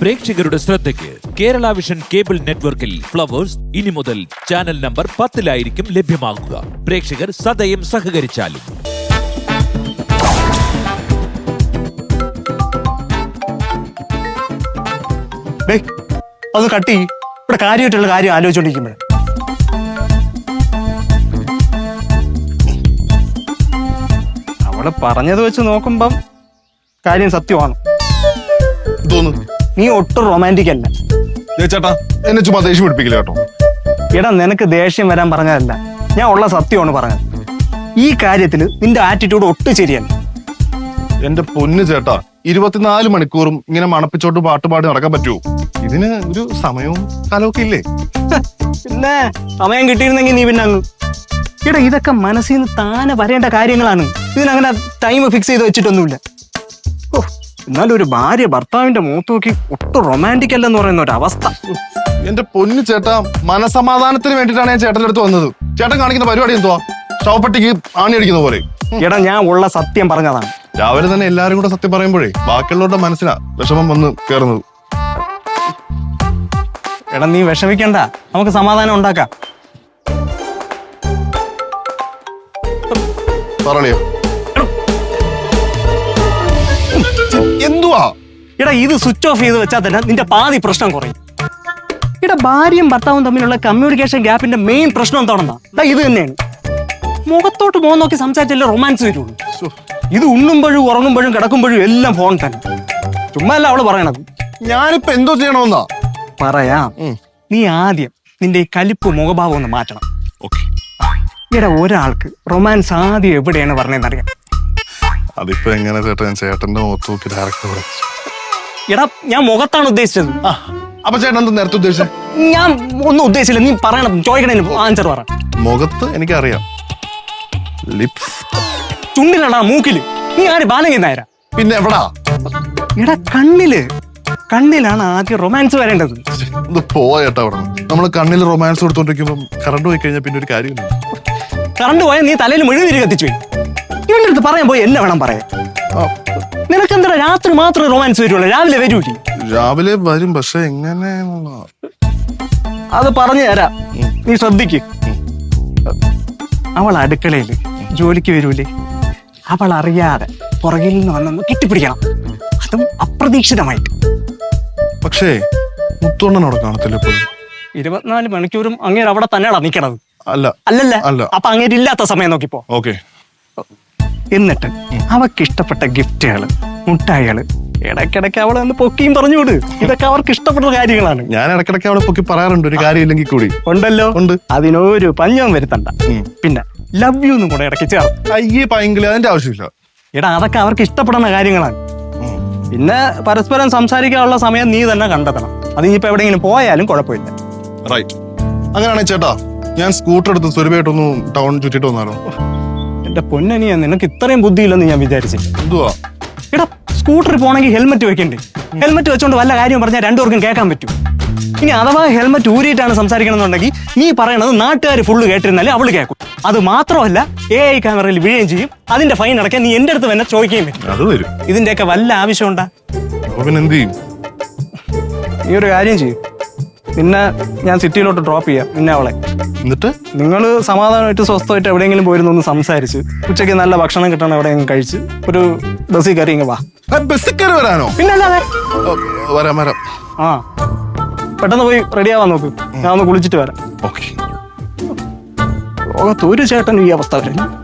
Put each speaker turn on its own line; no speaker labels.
പ്രേക്ഷകരുടെ ശ്രദ്ധയ്ക്ക് Kerala vision cable നെറ്റ്വർക്കിൽ ഫ്ലവേഴ്സ് ഇനി മുതൽ ചാനൽ നമ്പർ പത്തിലായിരിക്കും ലഭ്യമാകുക പ്രേക്ഷകർ സദയം സഹകരിച്ചാലും.
അത് കട്ടി ഇവിടെ കാര്യമായിട്ടുള്ള കാര്യം ആലോചിച്ചോണ്ടിരിക്കുമ്പോഴേ. അവൾ പറഞ്ഞത് വെച്ച് നോക്കുമ്പം കാര്യം സത്യമാണ്.
തോന്നുന്നു
നീ ഒട്ടും റൊമാന്റിക് അല്ല.
ചേട്ടാ എന്നെ ചുമ്മാ ദേഷ്യം പിടിപ്പിക്കില്ല കേട്ടോ.
എടാ നിനക്ക് ദേഷ്യം വരാൻ പറഞ്ഞതല്ല. ഞാൻ ഉള്ള സത്യമാണ് പറഞ്ഞത്. ഈ കാര്യത്തിൽ നിന്റെ ആറ്റിറ്റ്യൂഡ് ഒട്ടും ശരിയല്ല.
എന്റെ പൊന്ന് ചേട്ടാ ഇരുപത്തിനാല് മണിക്കൂറും ഇങ്ങനെ മണപ്പിച്ചോട്ട് പാട്ടുപാടി നടക്കാൻ പറ്റുമോ ഇതിന് ഒരു സമയവും കാലമൊക്കെ ഇല്ലേ?
പിന്നെ സമയം കിട്ടിയിരുന്നെങ്കിൽ നീ പിന്നെ അങ്ങ്. എടാ ഇതൊക്കെ മനസ്സിൽ നിന്ന് താനെ വരേണ്ട കാര്യങ്ങളാണ്. ഇതിനങ്ങനെ ടൈം ഫിക്സ് ചെയ്ത് വെച്ചിട്ടൊന്നുമില്ല. ഓ എന്നാലും ഒരു ഭാര്യ ഭർത്താവിന്റെ മുഖത്ത് നോക്കി ഒട്ടും റൊമാന്റിക് അല്ലെന്ന് പറയുന്ന ഒരു അവസ്ഥ.
എന്റെ പൊന്നു ചേട്ടാ മനസമാധാനത്തിന് വേണ്ടിയിട്ടാണ് ഞാൻ ചേട്ടന്റെ അടുത്ത് വന്നത്. ചേട്ടൻ കാണിക്കുന്ന പരിപാടി എന്തോ ശവപ്പെട്ടിക്ക് ആണി അടിക്കുന്ന പോലെ.
എടാ ഞാൻ ഉള്ള സത്യം പറഞ്ഞതാണ്.
രാവിലെ തന്നെ എല്ലാരും കൂടെ സത്യം പറയുമ്പോഴേ ബാക്കിയുള്ളവരുടെ മനസ്സിലാ വിഷമം വന്ന് കയറുന്നത്
എടാ നീ വിഷമിക്കണ്ട. നമുക്ക് സമാധാനം ഉണ്ടാക്കാം.
പറയണിയോ എന്തുവാ
എടാ ഇത് സ്വിച്ച് ഓഫ് ചെയ്ത് വെച്ചാൽ തന്നെ നിന്റെ പാതി പ്രശ്നം കുറയും. എടാ ഭാര്യയും ഭർത്താവും തമ്മിലുള്ള കമ്മ്യൂണിക്കേഷൻ ഗ്യാപ്പിന്റെ മെയിൻ പ്രശ്നം എന്താണെന്നാ? ഇത് തന്നെയാണ്. മുഖത്തോട്ട് മുഖം നോക്കി സംസാരിച്ചല്ലേ റൊമാൻസ് വരുള്ളൂ. ഇത് ഉണ്ണുമ്പോഴും ഉറങ്ങുമ്പോഴും കിടക്കുമ്പോഴും എല്ലാം ഫോൺ തന്നെ. ചുമ്മാ അല്ല അവൾ പറയണത്.
ഞാനിപ്പോ എന്തോ ചെയ്യണമെന്നാ?
പറയാ. നീ ആദ്യം നിന്റെ ഈ കലിപ്പ് മുഖഭാവം ഒന്ന് മാറ്റണം.
ഇവിടെ
എടാ ഒരാൾക്ക് റൊമാൻസ് ആദ്യം എവിടെയാണ് പറഞ്ഞതെന്നറിയാം.
അതിപ്പോ എങ്ങനെ ചേട്ടാ ഞാൻ ചേട്ടന്റെ മുഖത്ത് നോക്കി ഡയറക്റ്റ്
എടാ ഞാൻ മുഖത്താണ് ഉദ്ദേശിച്ചത്.
ആ അപ്പൊ ചേട്ടൻ എന്താ നേരത്തെ ഉദ്ദേശിച്ചത്
ഞാൻ ഒന്നും ഉദ്ദേശിച്ചില്ല. നീ പറയണം ചോദിക്കണേ ആൻസർ പറ.
മുഖത്ത് എനിക്കറിയാം. ലിപ്സ്
ചുണ്ടിലടാ മൂക്കിൽ. നീ ആര്? ബാലങ്കി നേരാ
പിന്നെ എവിടാ?
എടാ കണ്ണിൽ. കണ്ണിലാണ് ആദ്യം റൊമാൻസ് വരേണ്ടത്.
ഇത് പോയേട്ടാ അവിടെ നമ്മൾ കണ്ണിൽ റൊമാൻസ് കൊടുത്തോണ്ടിരിക്കുമ്പോ കറണ്ട് പോയി കഴിഞ്ഞാൽ പിന്നെ ഒരു കാര്യമില്ല
കറണ്ട് പോയാൽ നീ തലയിൽ മുഴുവൻ കത്തിച്ചു പോയി. ഇവന്റെ അടുത്ത് പറയാൻ പോയി എന്നെ വേണം പറയാൻ. നിനക്ക് എന്താ രാത്രി മാത്രം റൊമാൻസ് വരുള്ളൂ രാവിലെ വരൂല്ലേ
രാവിലെ വരും പക്ഷെ എങ്ങനെ
അത് പറഞ്ഞു തരാം. നീ ശ്രദ്ധിക്ക്. അവൾ അടുക്കളയിൽ ജോലിക്ക് വരൂലേ. അവൾ അറിയാതെ പുറകിൽ നിന്ന് വന്നൊന്ന് കെട്ടിപ്പിടിക്കണം. അതും അപ്രതീക്ഷിതമായിട്ട്.
പക്ഷേ മുത്തോണ്ണനോട് കാണത്തില്ല
ഇരുപത്തിനാല് മണിക്കൂറും അങ്ങേര് അവിടെ തന്നെയാണ് നിക്കണത്.
അല്ല.
അല്ലല്ല.
അല്ല.
അപ്പൊ അങ്ങേരില്ലാത്ത സമയം നോക്കിപ്പോ.
ഓക്കെ.
എന്നിട്ട് അവക്ക് ഇഷ്ടപ്പെട്ട ഗിഫ്റ്റുകൾ മുട്ടായികൾ ഇടയ്ക്കിടയ്ക്ക് അവളെ ഒന്ന് പൊക്കിയും പറഞ്ഞു വിട് ഇതൊക്കെ അവർക്ക് ഇഷ്ടപ്പെട്ട കാര്യങ്ങളാണ്.
ഞാൻ ഇടക്കിടക്ക് അവളെ പൊക്കി പറയാറുണ്ട് ഒരു കാര്യമില്ലെങ്കിൽ കൂടി.
ഉണ്ടല്ലോ.
ഉണ്ട്.
അതിനൊരു പഞ്ഞവും വരുത്തണ്ട. പിന്നെ ലവ് യു എന്നും കൂടെ ഇടയ്ക്ക് ചേർത്ത്.
അയ്യേ പൈങ്കിളി അതിന്റെ ആവശ്യമില്ല.
എടാ അതൊക്കെ അവർക്ക് ഇഷ്ടപ്പെടുന്ന കാര്യങ്ങളാണ് പിന്നെ പരസ്പരം സംസാരിക്കാനുള്ള സമയം നീ തന്നെ കണ്ടെത്തണം. അത് ഇനിയിപ്പോ എവിടെയെങ്കിലും പോയാലും കുഴപ്പമില്ല.
റൈറ്റ് അങ്ങനെയാണെങ്കിൽ ചേട്ടാ ഞാൻ സ്കൂട്ടർ എടുത്ത് സ്വരൂപമായിട്ടൊന്ന് ടൗൺ ചുറ്റിട്ട് വന്നാലോ?
എന്റെ പൊന്നനിയ നിനക്ക് ഇത്രയും ബുദ്ധിയില്ലെന്ന് ഞാൻ വിചാരിച്ചു.
എന്തുവാ?
എടാ സ്കൂട്ടറിൽ പോണെങ്കിൽ ഹെൽമെറ്റ് വെക്കണ്ടേ? ഹെൽമെറ്റ് വെച്ചോണ്ട് വല്ല കാര്യം പറഞ്ഞാൽ രണ്ടുപേർക്കും കേൾക്കാൻ പറ്റും. ഇനി അഥവാ ഹെൽമെറ്റ് ഊരിയിട്ടാണ് സംസാരിക്കണമെന്നുണ്ടെങ്കിൽ നീ പറയണത് നാട്ടുകാർ ഫുള്ള് കേട്ടിരുന്നാലേ അവൾ കേൾക്കും. അത് മാത്രമല്ല എ ഐ ക്യാമറയിൽ വീഴുകയും ചെയ്യും. അതിന്റെ ഫൈൻ അടക്കാൻ നീ എന്റെ അടുത്ത് തന്നെ ചോദിക്കുകയും പറ്റും
അത് വരും.
ഇതിന്റെയൊക്കെ വല്ല ആവശ്യമുണ്ടാ
ഉണ്ടാ? പിന്നെ എന്ത് ചെയ്യും?
നീ ഒരു കാര്യം ചെയ്യും. നിന്നെ ഞാൻ സിറ്റിയിലോട്ട് ഡ്രോപ്പ് ചെയ്യാം. നിന്നെ അവളെ.
എന്നിട്ട്?
നിങ്ങൾ സമാധാനമായിട്ട് സ്വസ്ഥമായിട്ട് എവിടെയെങ്കിലും പോയിരുന്നു ഒന്ന് സംസാരിച്ച് ഉച്ചയ്ക്ക് നല്ല ഭക്ഷണം കിട്ടണം എവിടെയെങ്കിലും കഴിച്ച് ഒരു ബസ്സിൽ കയറി ഇങ്ങ് വാ.
ആ, ബസ്സിൽ കയറി വരാനോ?
പിന്നല്ലാതെ
വരാം വരാം.
ആ. പെട്ടെന്ന് പോയി റെഡി ആവാൻ നോക്ക്. ഞാൻ ഒന്ന് കുളിച്ചിട്ട് വരാം.
ഓക്കെ.
ലോകത്ത് ഒരു ചേട്ടനും ഈ അവസ്ഥ വരില്ല.